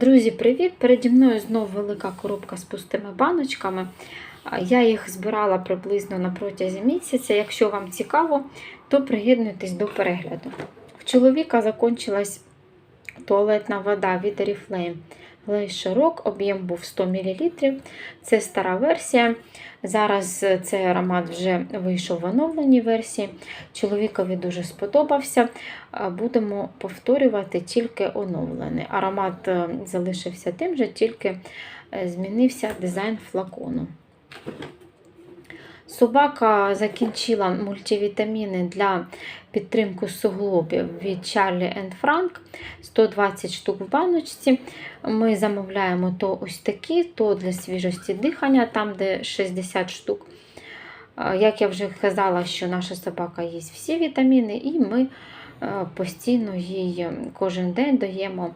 Друзі, привіт! Переді мною знову велика коробка з пустими баночками. Я їх збирала приблизно на протязі місяця. Якщо вам цікаво, то приєднуйтесь до перегляду. В чоловіка закончилась туалетна вода від Oriflame Rock, об'єм був 100 мл. Це стара версія. Зараз цей аромат вже вийшов в оновленій версії. Чоловікові дуже сподобався. Будемо повторювати тільки оновлений. Аромат е, залишився тим же, тільки е, змінився дизайн флакону. Собака закінчила мультивітаміни для підтримки суглобів від Charlie Frank 120 штук в баночці. Ми замовляємо то ось такі, то для свіжості дихання, там де 60 штук. Як я вже казала, що наша собака їсть всі вітаміни, і ми е, постійно їй кожен день даємо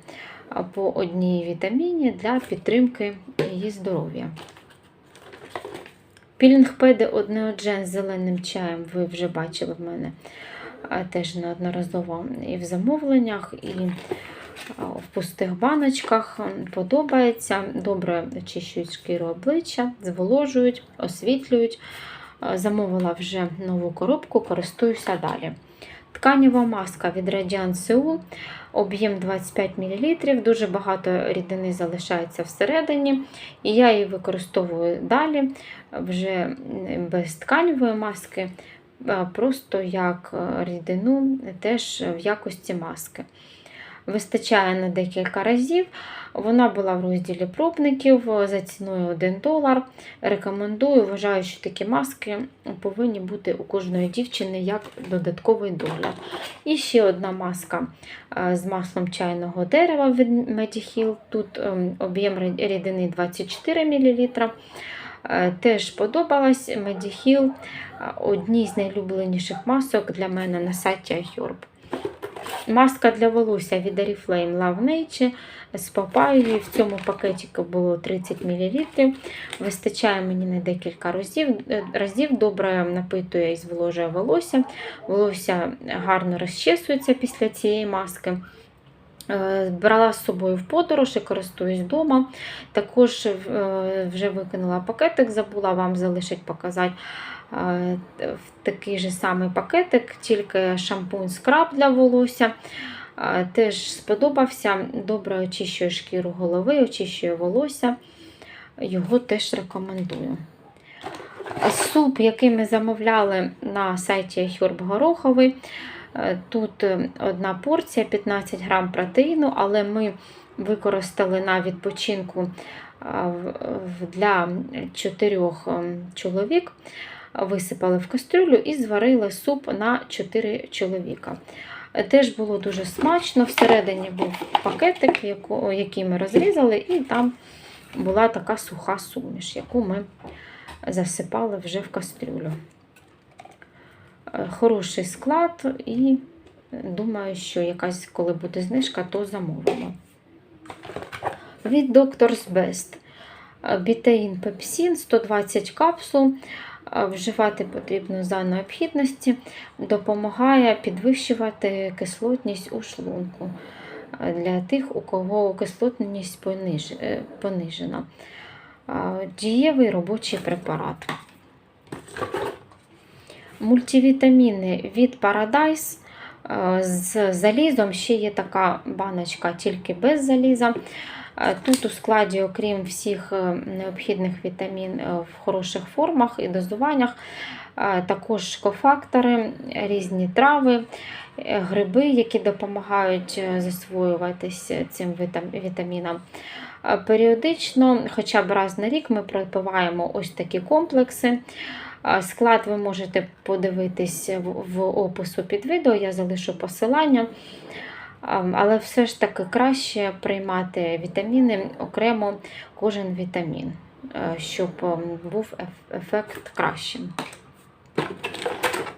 по одній вітаміні для підтримки її здоров'я. Пілінгпеди однеоджен з зеленим чаєм ви вже бачили в мене теж неодноразово і в замовленнях, і в пустих баночках. Подобається. Добре очищують шкіру обличчя, зволожують, освітлюють. Замовила вже нову коробку, користуюся далі. Тканіва маска від Radiant Seoul, об'єм 25 мл, дуже багато рідини залишається всередині, і я її використовую далі вже без тканевої маски, просто як е, рідину, теж в якості маски. Вистачає на декілька разів. Вона була в розділі пробників за ціною 1 долар. Рекомендую, вважаю, що такі маски повинні бути у кожної дівчини як додатковий догляд. І ще одна маска е, з маслом чайного дерева від Mediheal. Тут ем, об'єм рідини 24 мл. Е, Теж подобалась Mediheal, е, одні з найулюбленіших масок для мене на сайті iHerb. Маска для волосся від Oriflame Love Nature з папайою. В цьому пакетику було 30 мл. Вистачає мені на декілька разів. Разів добре напитує і зволожує волосся. Волосся гарно розчесується після цієї маски. Е, Брала з собою в подорож і користуюсь вдома. Також е, вже викинула пакетик, забула вам залишить показати в такий же самий пакетик, тільки шампунь скраб для волосся. Теж сподобався, добре очищує шкіру голови, очищує волосся. Його теж рекомендую. Суп, який ми замовляли на сайті Хюрб Гороховий. Е, Тут е, одна порція 15 грам протеїну, але ми використали на відпочинку для чотирьох ем, чоловік, висипали в кастрюлю і зварили суп на 4 чоловіка. Теж було дуже смачно. Всередині був пакетик, який ми розрізали, і там була така суха суміш, яку ми засипали вже в кастрюлю. Е, Хороший склад, і думаю, що якась, коли буде знижка, то замовимо. Від Doctor's Best. Е, Бітеїн пепсин 120 капсул. Вживати потрібно за необхідності, допомагає підвищувати кислотність у шлунку для тих, у кого кислотність е, понижена. Дієвий робочий препарат. Мультивітаміни від Paradise з залізом. Ще є така баночка тільки без заліза. Тут у складі, окрім всіх е, необхідних вітамін е, в хороших формах і дозуваннях, також кофактори, різні трави, е, гриби, які допомагають засвоюватись цим вітамінам. Періодично, хоча б раз на рік, ми пропиваємо ось такі комплекси. Склад ви можете подивитись в опису під відео, я залишу посилання. Але все ж таки краще приймати вітаміни окремо кожен вітамін, е, щоб ем, був ефект кращим.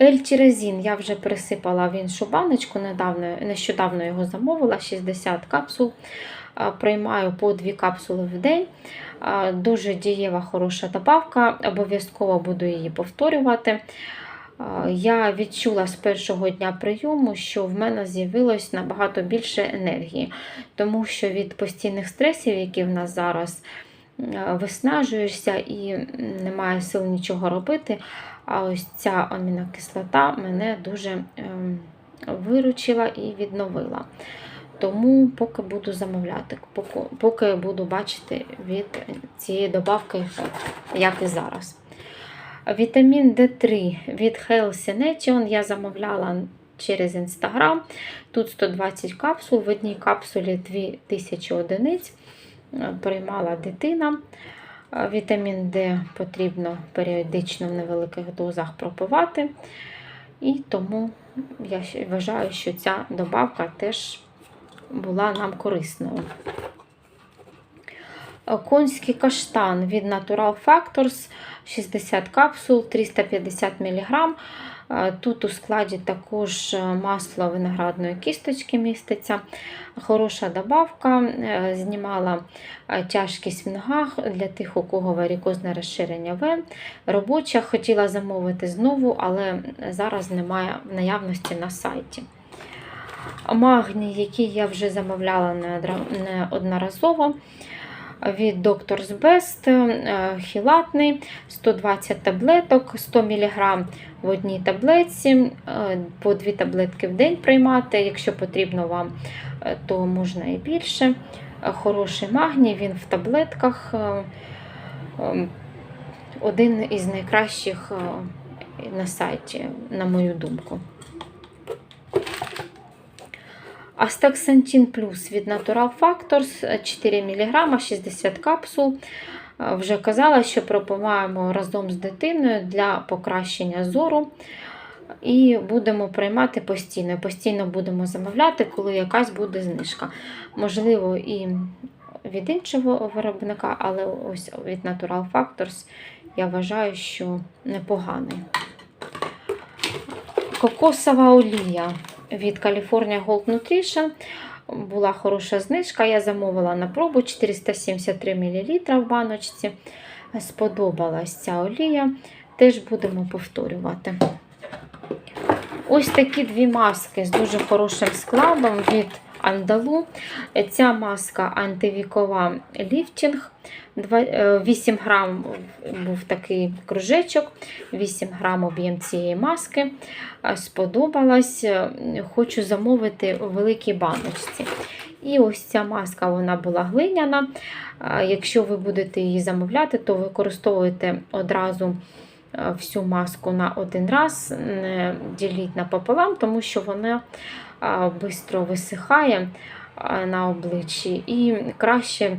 Ельтірезін я вже пересипала в іншу баночку, недавно, нещодавно його замовила, 60 капсул. Приймаю по 2 капсули в день. Дуже дієва, хороша добавка, обов'язково буду її повторювати. Я відчула з першого дня прийому, що в мене з'явилось набагато більше енергії, тому що від постійних стресів, які в нас зараз е, виснажуєшся і немає сил нічого робити. А ось ця амінокислота мене дуже ем, виручила і відновила. Тому поки буду замовляти, поки буду бачити від цієї добавки як і зараз. Вітамін D3 від Healthy Nation я замовляла через Instagram. Тут 120 капсул, в одній капсулі 2000 одиниць. Приймала дитина. Вітамін D потрібно періодично в невеликих дозах пропивати. І тому я вважаю, що ця добавка теж була нам корисною. Е, Конський каштан від Natural Factors 60 капсул, 350 мг. Е, Тут у складі також е, масло виноградної кісточки міститься. Хороша добавка, знімала тяжкість в ногах для тих, у кого варікозне розширення вен. Робоча хотіла замовити знову, але зараз немає в наявності на сайті. Магній, який я вже замовляла неодноразово від Best, е, хілатний, 120 таблеток, 100 мг в одній таблетці, е, по 2 таблетки в день приймати. Якщо потрібно вам, е, то можна і більше. Е, Хороший магній, він в таблетках. Один із найкращих на сайті, на мою думку. Астаксантин плюс від Natural Factors 4 мг, 60 капсул. Е, Вже казала, що пропиваємо разом з дитиною для покращення зору. І будемо приймати постійно. Постійно будемо замовляти, коли якась буде знижка. Можливо, і від іншого виробника, але ось від Natural Factors я вважаю, що непоганий. Кокосова олія від California Gold Nutrition. Була хороша знижка. Я замовила на пробу 473 мл в баночці. Сподобалась ця олія. Теж будемо повторювати. Ось такі дві маски з дуже хорошим складом від Андалу. Ця маска антивікова ліфтінг. Е, 8 грам був такий кружечок, 8 грам об'єм цієї маски. Е, Сподобалась. Е, Хочу замовити у великій баночці. І ось ця маска вона була глиняна. Е, Якщо ви будете її замовляти, то використовуйте одразу е, всю маску на один раз, не діліть напополам, тому що вона швидко висихає на обличчі. І краще,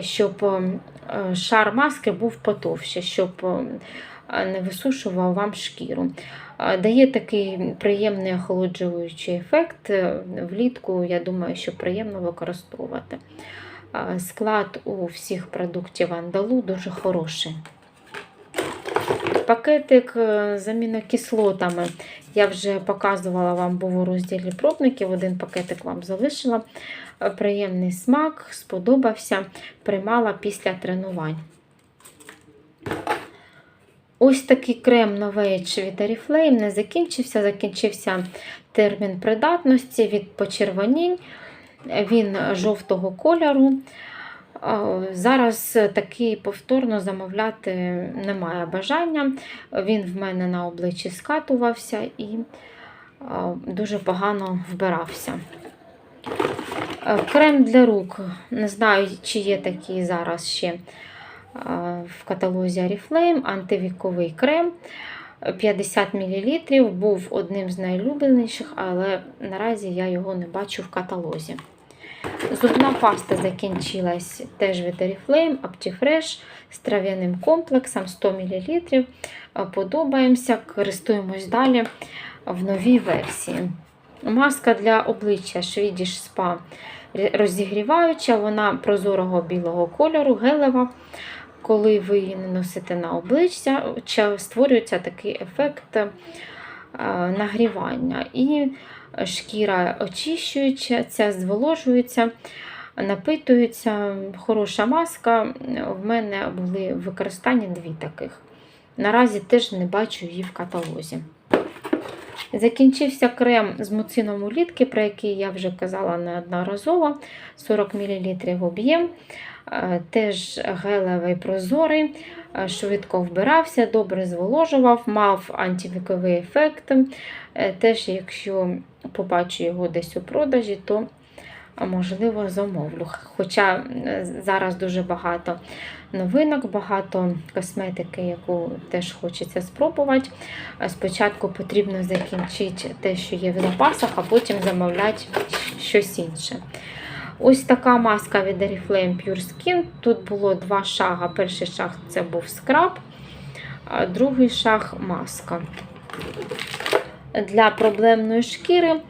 щоб шар маски був потовще, щоб не висушував вам шкіру. Дає такий приємний охолоджуючий ефект. Е, Влітку, я думаю, що приємно використовувати. Склад у всіх продуктів андалу дуже хороший. Пакетик е, з амінокислотами. Я вже показувала вам, був у розділі пробників. Один пакетик вам залишила. Е, Приємний смак, сподобався. Приймала після тренувань. Ось такий крем Novage від Oriflame не закінчився. Закінчився термін придатності від почервонінь. Він жовтого кольору. Зараз такий повторно замовляти немає бажання. Він в мене на обличчі скатувався і дуже погано вбирався. Е, Крем для рук. Не знаю, чи є такий зараз ще в каталозі Oriflame. Антивіковий крем. 50 мл був одним з найулюбленіших, але наразі я його не бачу в каталозі. Зубна паста закінчилась теж від Oriflame, Optifresh з трав'яним комплексом 100 мл. Подобаємося, користуємось далі в новій версії. Маска для обличчя Swedish Spa розігріваюча, вона прозорого білого кольору, гелева. Коли ви її наносите на обличчя, створюється такий ефект е, нагрівання. І шкіра очищується, зволожується, напитується. Хороша маска. В мене були в використанні дві таких. Наразі теж не бачу її в каталозі. Закінчився крем з муцином улітки, про який я вже казала неодноразово. 40 мл об'єм. Е, Теж гелевий прозорий, е, швидко вбирався, добре зволожував, мав антивіковий ефект. Е, Теж, якщо побачу його десь у продажі, то можливо замовлю. Хоча зараз дуже багато новинок, багато косметики, яку теж хочеться спробувати. Спочатку потрібно закінчити те, що є в запасах, а потім замовляти щось інше. Ось така маска від Oriflame Pure Skin. Тут було два шага. Перший шаг це був скраб, а другий шаг маска. Для проблемної шкіри е,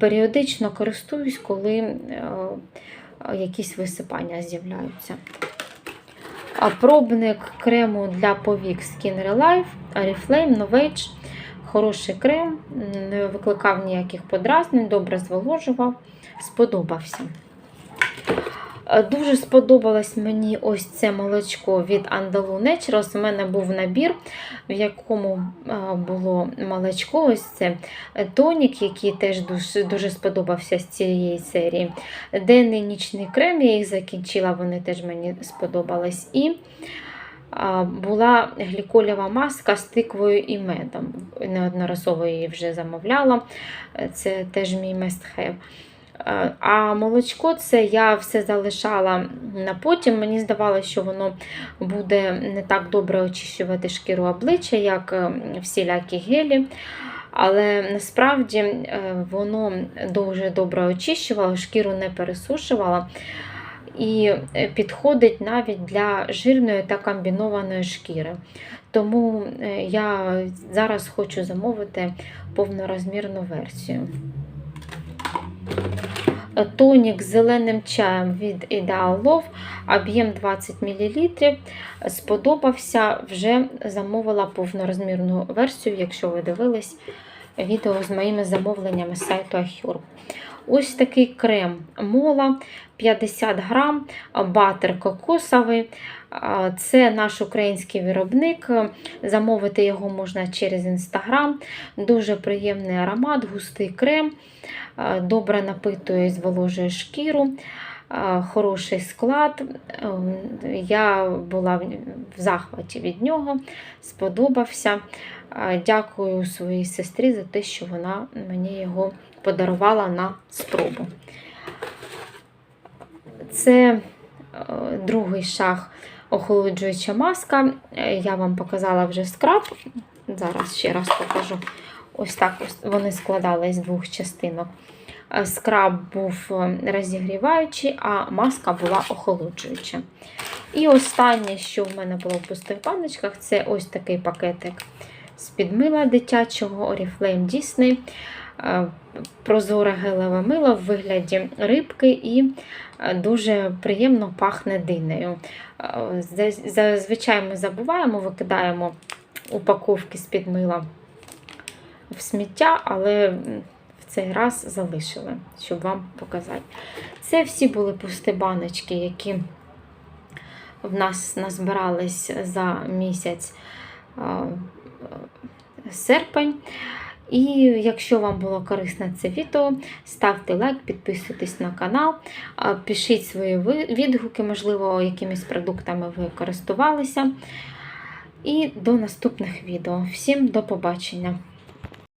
періодично користуюсь, коли е, якісь висипання з'являються. А Пробник крему для повік Skin Relife Oriflame Novage. Хороший крем, не викликав ніяких подразнень, добре зволожував, сподобався. Е, Дуже сподобалось мені ось це молочко від Andalou Naturals. У мене був набір, в якому е, було молочко. Ось це тонік, який теж дуже, дуже сподобався з цієї серії. Денний нічний крем, я їх закінчила, вони теж мені сподобались. І була гліколєва маска з тиквою і медом. Неодноразово її вже замовляла. Е, Це теж мій must have. Е, А молочко це я все залишала на потім. Мені здавалося, що воно буде не так добре очищувати шкіру обличчя, як е, всілякі гелі. Але насправді е, воно дуже добре очищувало, шкіру не пересушувало. І підходить навіть для жирної та комбінованої шкіри. Тому я зараз хочу замовити повнорозмірну версію. Тонік з зеленим чаєм від Ideal Love, об'єм 20 мл. Сподобався, вже замовила повнорозмірну версію, якщо ви дивились відео з моїми замовленнями з сайту Ахюр. Ось такий крем мола 50 грам, батер кокосовий. Це наш український виробник. Замовити його можна через інстаграм. Дуже приємний аромат, густий крем, добре напитує зволожує шкіру. Хороший склад. Ем, Я була в в захваті від нього, сподобався. Дякую своїй сестрі за те, що вона мені його подарувала на спробу. Це е, другий шаг охолоджуюча маска. Е, Я вам показала вже скраб. Зараз ще раз покажу. Ось так вони складались з двох частинок. Е, Скраб був е, розігріваючий, а маска була охолоджуюча. І останнє, що в мене було в пустих баночках, це ось такий пакетик з-під мила дитячого Oriflame Disney. Е, Прозоре гелеве мило в вигляді рибки і е, дуже приємно пахне динею. Е, Зазвичай ми забуваємо, викидаємо упаковки з-під мила в сміття, але в цей раз залишили, щоб вам показати. Це всі були пусті баночки, які в нас назбирались за місяць серпень. І якщо вам було корисне це відео, ставте лайк, підписуйтесь на канал, пишіть свої відгуки, можливо, якимись продуктами ви користувалися. І до наступних відео. Всім до побачення!